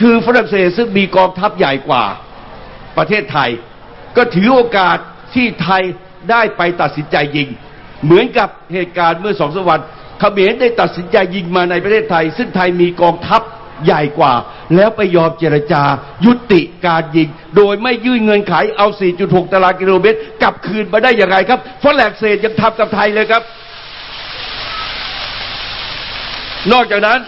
คือฝรั่งเศสซึ่งมีกองทัพใหญ่กว่าประเทศไทย ก็ถือโอกาสที่ไทยได้ไปตัดสินใจยิง เหมือนกับเหตุการณ์เมื่อสองสามวันเขมรได้ตัดสินใจยิงมาในประเทศไทย ซึ่งไทยมีกองทัพใหญ่กว่า แล้วไปยอมเจรจายุติการยิง โดยไม่ยื่นเงินไขเอา 4.6 ตารางกิโลเมตร กลับคืนมาได้อย่างไรครับฝรั่งเศสยังทำกับไทยเลยครับ นอกจากนั้น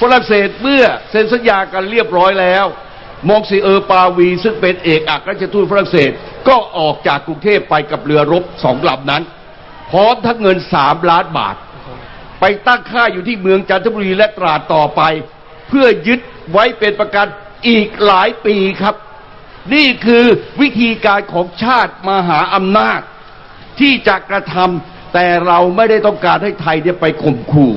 ฝรั่งเศสเมื่อเซ็นสัญญากันเรียบร้อยแล้วมองซีเออร์ปาวี ซึ่งเป็นเอกอัครราชทูตฝรั่งเศสก็ออกจากกรุงเทพไปกับเรือรบสองลำนั้น พร้อมทั้งเงินสามล้านบาท ไปตั้งค่ายอยู่ที่เมืองจันทบุรีและตราดต่อไป เพื่อยึดไว้เป็นประกันอีกหลายปีครับ นี่คือวิธีการของชาติมหาอำนาจ ที่จะกระทำแต่เราไม่ได้ต้องการให้ไทยเนี่ยไปข่มขู่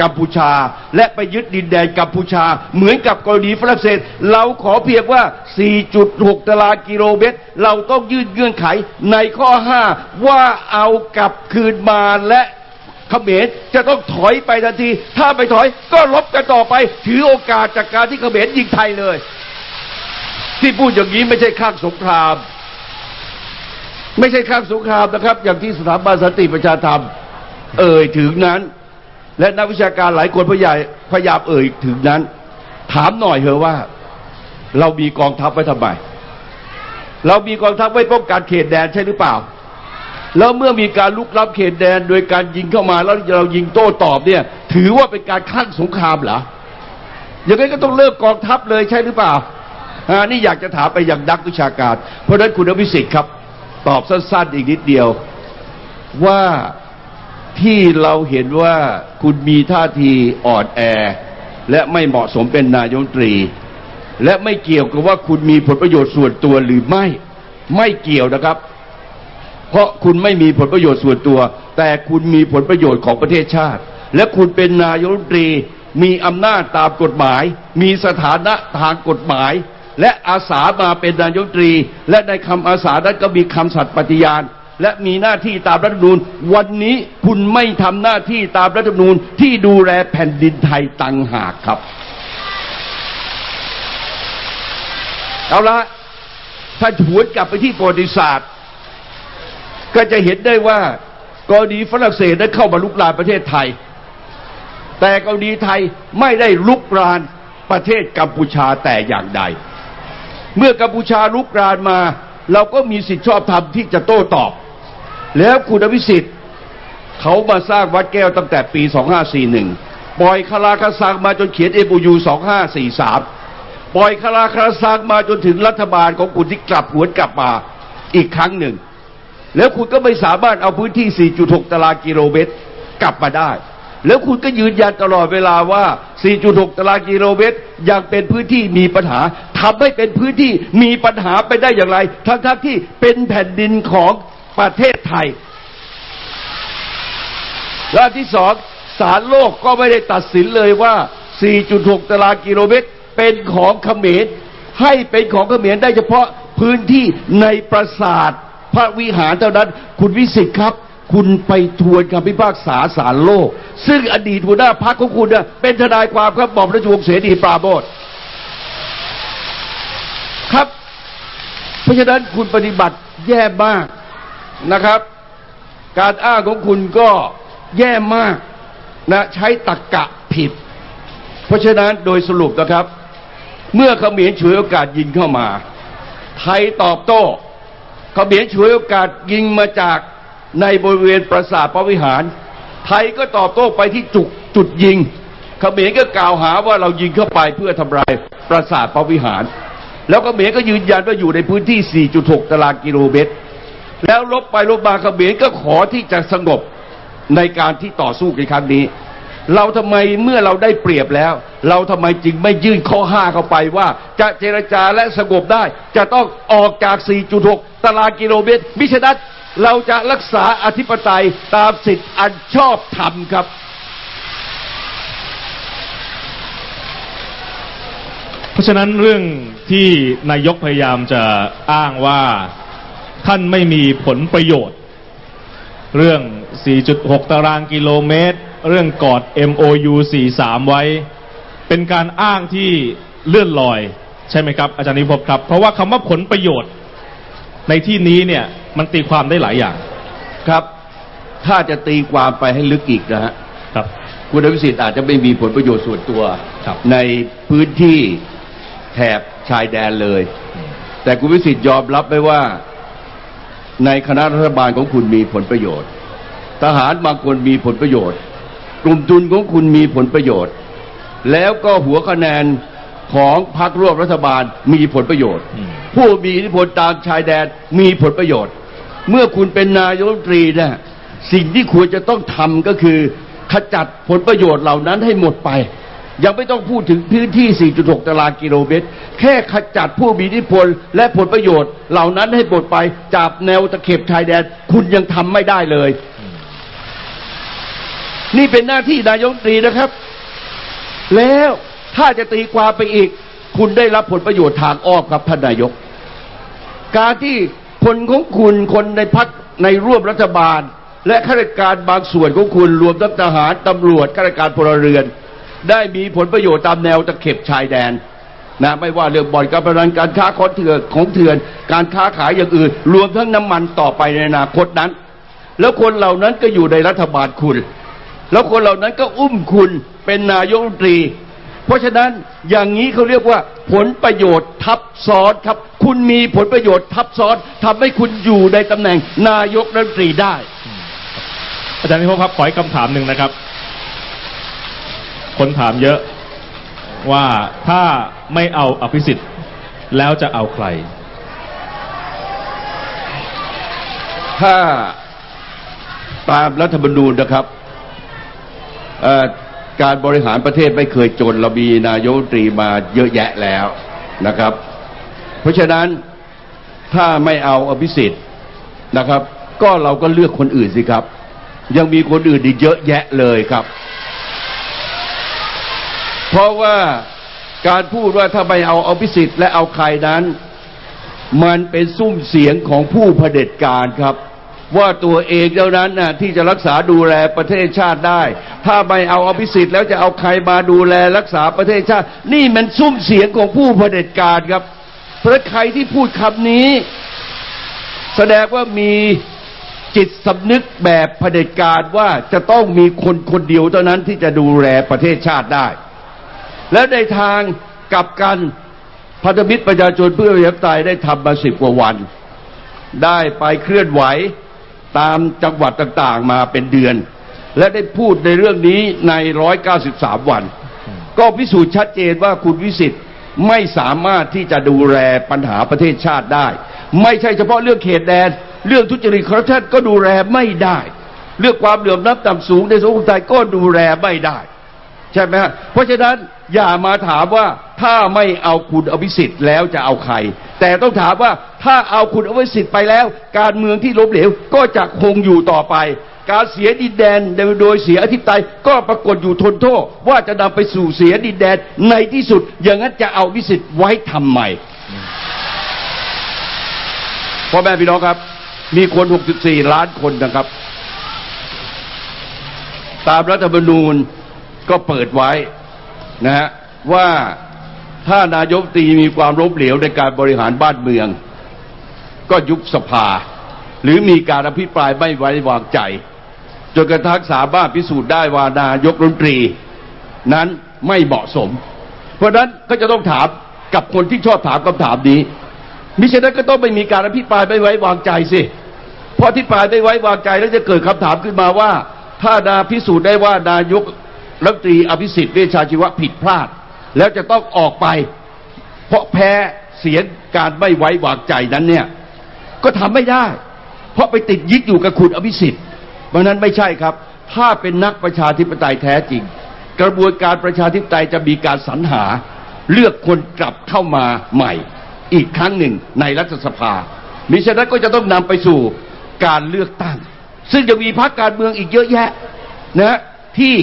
กัมพูชา และไปยึดดินแดนกัมพูชา เหมือนกับกรณีฝรั่งเศส เราขอเพียงว่า 4.6 ตารางกิโลเมตร เราต้องยื่นเงื่อนไขในข้อ 5 ว่าเอากลับคืนมาและเขมรจะต้องถอยไปทันที ถ้าไม่ถอยก็ลบกันต่อไป ถือโอกาสจากการที่เขมรยิงไทยเลย ที่พูดอย่างนี้ไม่ใช่ข้างสงคราม ไม่ใช่ข้างสงครามนะครับ อย่างที่สถาบันสันติประชาธรรม เอ่ยถึงนั้น และนักวิชาการหลายคนพยายพยายามเอ่ยถึงนั้น ถามหน่อยเถอะว่า เรามีกองทัพไว้ทำไมเรามีกองทัพไว้ป้องกันเขตแดนใช่หรือเปล่า แล้วเมื่อมีการลุกล้ำเขตแดน โดยการยิงเข้ามาแล้วเรายิงโต้ตอบเนี่ย ถือว่าเป็นการข้างสงครามเหรออย่างนั้นก็ต้องเลิกกองทัพเลยใช่หรือเปล่าอ่านี่อยากจะถามไปอย่างนักวิชาการ เพราะฉะนั้นคุณอภิสิทธิ์ครับ ตอบสั้นๆอีกนิดเดียวว่า ที่เราเห็นว่าคุณมีท่าทีอ่อนแอ และไม่เหมาะสมเป็นนายมนตรี และไม่เกี่ยวกับว่าคุณมีผลประโยชน์ส่วนตัวหรือไม่ไม่เกี่ยวนะครับ เพราะคุณไม่มีผลประโยชน์ส่วนตัว แต่คุณมีผลประโยชน์ของประเทศชาติ และคุณเป็นนายมนตรี มีอำนาจตามกฎหมาย มีสถานะทางกฎหมาย และอาสามาเป็นนายมนตรี และในคำอาสานั้นก็มีคำสัตย์ปฏิญาณ และมีหน้าที่ตามรัฐธรรมนูญ วันนี้คุณไม่ทำหน้าที่ตามรัฐธรรมนูญที่ดูแลแผ่นดินไทยตังหากครับ เอาละถ้าหวนกลับไปที่ประวัติศาสตร์ ก็จะเห็นได้ว่ากรณีฝรั่งเศสได้เข้ามาลุกรานประเทศไทย แต่กรณีไทยไม่ได้ลุกรานประเทศกัมพูชาแต่อย่างใด เมื่อกัมพูชาลุกรานมา เราก็มีสิทธิชอบธรรมที่จะโต้ตอบ แล้วคุณอภิสิทธิ์เขามาสร้างวัดแก้วตั้งแต่ปี 2541 ปล่อยคาราคาซังมาจนเขียนเอบูยู2543 ปล่อยคาราคาซังมาจนถึงรัฐบาลของคุณที่กลับหวนกลับมาอีกครั้งหนึ่ง แล้วคุณก็ไม่สามารถเอาพื้นที่ 4.6 ตารางกิโลเมตรกลับมาได้ แล้วคุณก็ยืนยันตลอดเวลาว่า 4.6 ตารางกิโลเมตรยังเป็นพื้นที่มีปัญหาทำให้เป็นพื้นที่มีปัญหาไปได้อย่างไร ทั้งๆที่เป็นแผ่นดินของ ประเทศไทย และอันที่สองศาลโลกก็ไม่ได้ตัดสินเลยว่า 4.6 ตารางกิโลเมตร เป็นของเขมร ให้เป็นของเขมรได้เฉพาะพื้นที่ในปราสาทพระวิหารเท่านั้น คุณวิสิทธิ์ครับ คุณไปทวนคำพิพากษาศาลโลก ซึ่งอดีตหัวหน้าพรรคของคุณเป็นทนายความครับบอมราชวงศ์เสรีปราโมทครับ เพราะฉะนั้นคุณปฏิบัติแย่มาก นะครับ การอ้างของคุณก็แย่มากนะใช้ตรกกะผิด เพราะฉะนั้นโดยสรุปนะครับ เมื่อเขมรฉวยโอกาสยิงเข้ามา ไทยตอบโต้เขมรฉวยโอกาสยิงมาจากในบริเวณปราสาทพระวิหาร ไทยก็ตอบโต้ไปที่จุดจุดยิงเขมรก็กล่าวหาว่าเรายิงเข้าไปเพื่อทำลายปราสาทพระวิหาร แล้วเขมรก็ยืนยันว่าอยู่ในพื้นที่ 4.6 ตารางกิโลเมตร แล้วลบไปลบมาเขมรก็ขอที่จะสงบในการที่ต่อสู้ในครั้งนี้ เราทำไมเมื่อเราได้เปรียบแล้ว เราทำไมจึงไม่ยื่นข้อห้าเข้าไปว่า จะเจรจาและสงบได้ จะต้องออกจาก 4.6 ตารางกิโลเมตร มิฉะนั้นเราจะรักษาอธิปไตยตามสิทธิอันชอบธรรมครับเพราะฉะนั้นเรื่องที่นายกพยายามจะอ้างว่า ท่านไม่มีผลประโยชน์ เรื่อง 4.6 ตารางกิโลเมตร เรื่องกอด MOU 43 ไว้ เป็นการอ้างที่เลื่อนลอย ใช่ไหมครับ อาจารย์นิพพครับ เพราะว่าคำว่าผลประโยชน์ ในที่นี้เนี่ยมันตีความได้หลายอย่างครับ ถ้าจะตีความไปให้ลึกอีกนะฮะครับคุณอภิสิทธิ์อาจจะไม่มีผลประโยชน์ส่วนตัวครับในพื้นที่แถบชายแดนเลย แต่คุณวิสิทธิ์ยอมรับไหมว่า ในคณะรัฐบาลของคุณมีผลประโยชน์ ทหารบางคนมีผลประโยชน์ กลุ่มทุนของคุณมีผลประโยชน์ แล้วก็หัวคะแนนของพรรคร่วมรัฐบาลมีผลประโยชน์ ผู้มีอิทธิพลตามชายแดนมีผลประโยชน์ เมื่อคุณเป็นนายกรัฐมนตรีนะสิ่งที่ควรจะต้องทำก็คือขจัดผลประโยชน์เหล่านั้นให้หมดไป ยังไม่ต้องพูดถึงพื้นที่ 4.6 ตารางกิโลเมตร แค่ขจัดผู้มีอิทธิพลและผลประโยชน์ เหล่านั้นให้หมดไปจากแนวตะเข็บชายแดน คุณยังทำไม่ได้เลย นี่เป็นหน้าที่นายกตรีนะครับ แล้วถ้าจะตีความไปอีก คุณได้รับผลประโยชน์ทางอ้อมครับท่านนายก การที่คนของคุณคนในพักในร่วมรัฐบาล และข้าราชการบางส่วนของคุณรวมทั้งทหารตำรวจข้าราชการพลเรือน ได้มีผลประโยชน์ตามแนวตะเข็บชายแดนนะไม่ว่าเรื่องบ่อนการพนันการค้าของเถื่อนของเถื่อน การค้าขายอย่างอื่น รวมทั้งน้ำมันต่อไปในอนาคตนั้น แล้วคนเหล่านั้นก็อยู่ในรัฐบาลคุณ แล้วคนเหล่านั้นก็อุ้มคุณเป็นนายกรัฐมนตรี เพราะฉะนั้นอย่างนี้เขาเรียกว่าผลประโยชน์ทับซ้อนครับ คุณมีผลประโยชน์ทับซ้อนทำให้คุณอยู่ในตำแหน่งนายกรัฐมนตรีได้ อาจารย์นิพพครับขออีกคำถามหนึ่งนะครับ คนถามเยอะว่าถ้าไม่เอาอภิสิทธิ์แล้วจะเอาใคร ถ้าตามรัฐธรรมนูญนะครับการบริหารประเทศไม่เคยจนเรามีนายกรัฐมนตรีมาเยอะแยะแล้วนะครับ เพราะฉะนั้นถ้าไม่เอาอภิสิทธิ์นะครับ ก็เราก็เลือกคนอื่นสิครับ ยังมีคนอื่นอีกเยอะแยะเลยครับ เพราะว่าการพูดว่าถ้าไม่เอาเอภิสิทธิ์และเอาใครนั้น มันเป็นซุ้มเสียงของผู้เผด็จการครับ ว่าตัวเองเท่านั้นน่ะที่จะรักษาดูแลประเทศชาติได้ ถ้าไม่เอาอภิสิทธิ์แล้วจะเอาใครมาดูแลรักษาประเทศชาติ นี่มันซุ้มเสียงของผู้เผด็จการครับ เพราะใครที่พูดคำนี้ แสดงว่ามีจิตสำนึกแบบเผด็จการว่าจะต้องมีคนคนเดียวเท่านั้นที่จะดูแลประเทศชาติได้ และในทางกลับกันพันธมิตรประชาชนเพื่อประชาธิปไตยได้ทำมาสิบกว่าวัน ได้ไปเคลื่อนไหวตามจังหวัดต่างๆมาเป็นเดือน และได้พูดในเรื่องนี้ใน 193 วัน ก็พิสูจน์ชัดเจนว่าคุณวิสิทธิ์ไม่สามารถที่จะดูแลปัญหาประเทศชาติได้ ไม่ใช่เฉพาะเรื่องเขตแดน เรื่องทุจริตคอร์รัปชันก็ดูแลไม่ได้ เรื่องความเหลื่อมล้ำต่ำสูงในสังคมไทยก็ดูแลไม่ได้ ใช่ไหมฮะเพราะฉะนั้นอย่ามาถามว่าถ้าไม่เอาคุณอภิสิทธิ์แล้วจะเอาใคร แต่ต้องถามว่าถ้าเอาคุณอภิสิทธิ์ไปแล้ว การเมืองที่ล้มเหลวก็จะคงอยู่ต่อไป การเสียดินแดนโดยเสียอธิปไตยก็ปรากฏอยู่ทนโทษ ว่าจะนำไปสู่เสียดินแดนในที่สุด อย่างนั้นจะเอาวิสิทธิ์ไว้ทำไมพ่อแม่พี่น้องครับ มีคน 64 ล้านคนนะครับ ตามรัฐธรรมนูญ ก็เปิดไว้นะฮะว่าถ้านายกตีมีความล้มเหลวในการบริหารบ้านเมือง ก็ยุบสภา หรือมีการอภิปรายไม่ไว้วางใจจนกระทั่งสามารถพิสูจน์ได้ว่านายกรัฐมนตรี นั้นไม่เหมาะสม เพราะนั้นก็จะต้องถามกับคนที่ชอบถามคำถามนี้มิฉะนั้นก็ต้องไม่มีการอภิปรายไม่ไว้วางใจสิเพราะที่ปลายไม่ไว้วางใจแล้วจะเกิดคำถามขึ้นมาว่า ถ้านาพิสูจน์ได้ว่านายก รัฐมนตรีอภิสิทธิ์เวชชาชีวะผิดพลาด แล้วจะต้องออกไป เพราะแพ้เสียงการไม่ไว้วางใจนั้นเนี่ย ก็ทำไม่ได้ เพราะไปติดยึดอยู่กับคุณอภิสิทธิ์เพราะนั้นไม่ใช่ครับ ถ้าเป็นนักประชาธิปไตยแท้จริง กระบวนการประชาธิปไตยจะมีการสรรหา เลือกคนกลับเข้ามาใหม่ อีกครั้งหนึ่งในรัฐสภามิฉะนั้นก็จะต้องนำไปสู่การเลือกตั้ง ซึ่งจะมีพรรคการเมืองอีกเยอะแยะนะที่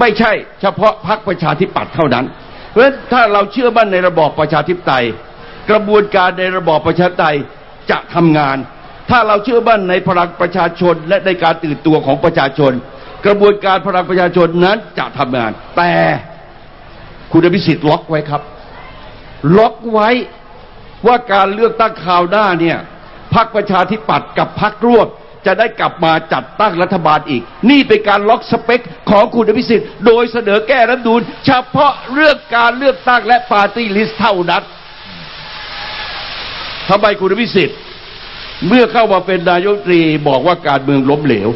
ไม่ใช่เฉพาะพรรคประชาธิปัตย์เท่านั้น เพราะฉะนั้นถ้าเราเชื่อมั่นในระบอบประชาธิปไตย กระบวนการในระบอบประชาธิปไตยจะทำงาน ถ้าเราเชื่อมั่นในพลังประชาชนและในการตื่นตัวของประชาชน กระบวนการพลังประชาชนนั้นจะทำงาน แต่คุณอภิสิทธิ์ล็อกไว้ครับ ล็อกไว้ว่าการเลือกตั้งคราวหน้าเนี่ยพรรคประชาธิปัตย์กับพรรคร่วม จะได้กลับมาจัดตั้งรัฐบาลอีก นี่เป็นการล็อกสเปคของคุณอภิสิทธิ์โดยเสนอแก้รัฐธรรมนูญเฉพาะเรื่องการเลือกตั้งและปาร์ตี้ลิสต์เท่านั้นทำไมคุณอภิสิทธิ์ เมื่อเข้ามาเป็นนายกรัฐมนตรีบอกว่าการเมืองล้มเหลว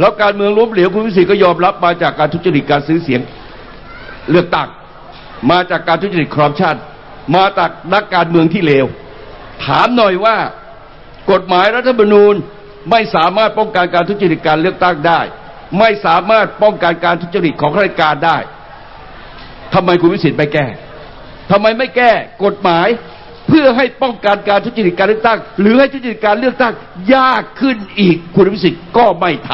แล้วการเมืองล้มเหลวคุณอภิสิทธิ์ก็ยอมรับมาจากการทุจริตการซื้อเสียงเลือกตั้งมาจากการทุจริตคอร์รัปชันมาจากนักการเมืองที่เลว ถามหน่อยว่ากฎหมายรัฐธรรมนูญ ไม่สามารถป้องกันการทุจริตการเลือกตั้งได้ ไม่สามารถป้องกันการทุจริตของข้าราชการได้ทำไมคุณวิสิทธิ์ไม่แก้ทำไมไม่แก้กฎหมายเพื่อให้ป้องกันการทุจริตการเลือกตั้ง หรือให้ทุจริตการเลือกตั้งยากขึ้นอีกคุณวิสิทธิ์ก็ไม่ท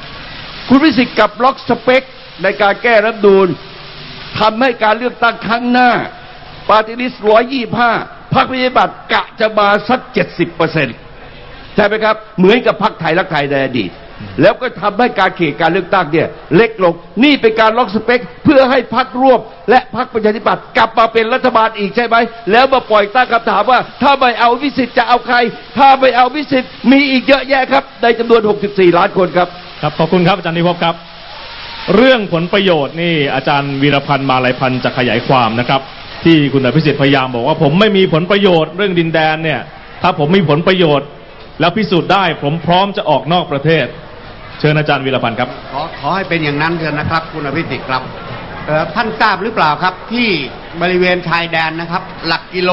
ำคุณวิสิทธิ์กับล็อกสเปคในการแก้รัฐธรรมนูญทำให้การเลือกตั้งครั้งหน้าปาร์ตี้ลิสต์ร้อยยี่ห้าพรรคประชาธิปัตย์กะจะมาสักเจ็ดสิบเปอร์เซ็นต์ ใช่ไหมครับ เหมือนกับพรรคไทยรักไทยในอดีต แล้วก็ทำให้การเขตการเลือกตั้งเนี่ยเล็กลง นี่เป็นการล็อกสเปค เพื่อให้พรรคร่วม และพรรคประชาธิปัตย์กลับมาเป็นรัฐบาลอีกใช่ไหม แล้วมาปล่อยตั้งคำถามว่า ถ้าไม่เอาวิสิทธิ์จะเอาใคร ถ้าไม่เอาวิสิทธิ์มีอีกเยอะแยะครับ ในจำนวน 64 ล้านคนครับ ครับ ขอบคุณครับอาจารย์นิพพครับ เรื่องผลประโยชน์นี่อาจารย์วีรพันธ์มาลัยพันธ์จะขยายความนะครับ ที่คุณอภิสิทธิ์พยายามบอกว่าผมไม่มีผลประโยชน์เรื่องดินแดนเนี่ยถ้าผมมีผลประโยชน์ แล้วพิสูจน์ได้ผมพร้อมจะออกนอกประเทศ เชิญอาจารย์วีรพันธ์ครับ ขอขอให้เป็นอย่างนั้นเถอะนะครับ คุณอภิสิทธิ์ครับเอ่อท่านทราบหรือเปล่าครับที่บริเวณชายแดนนะครับ หลักกิโล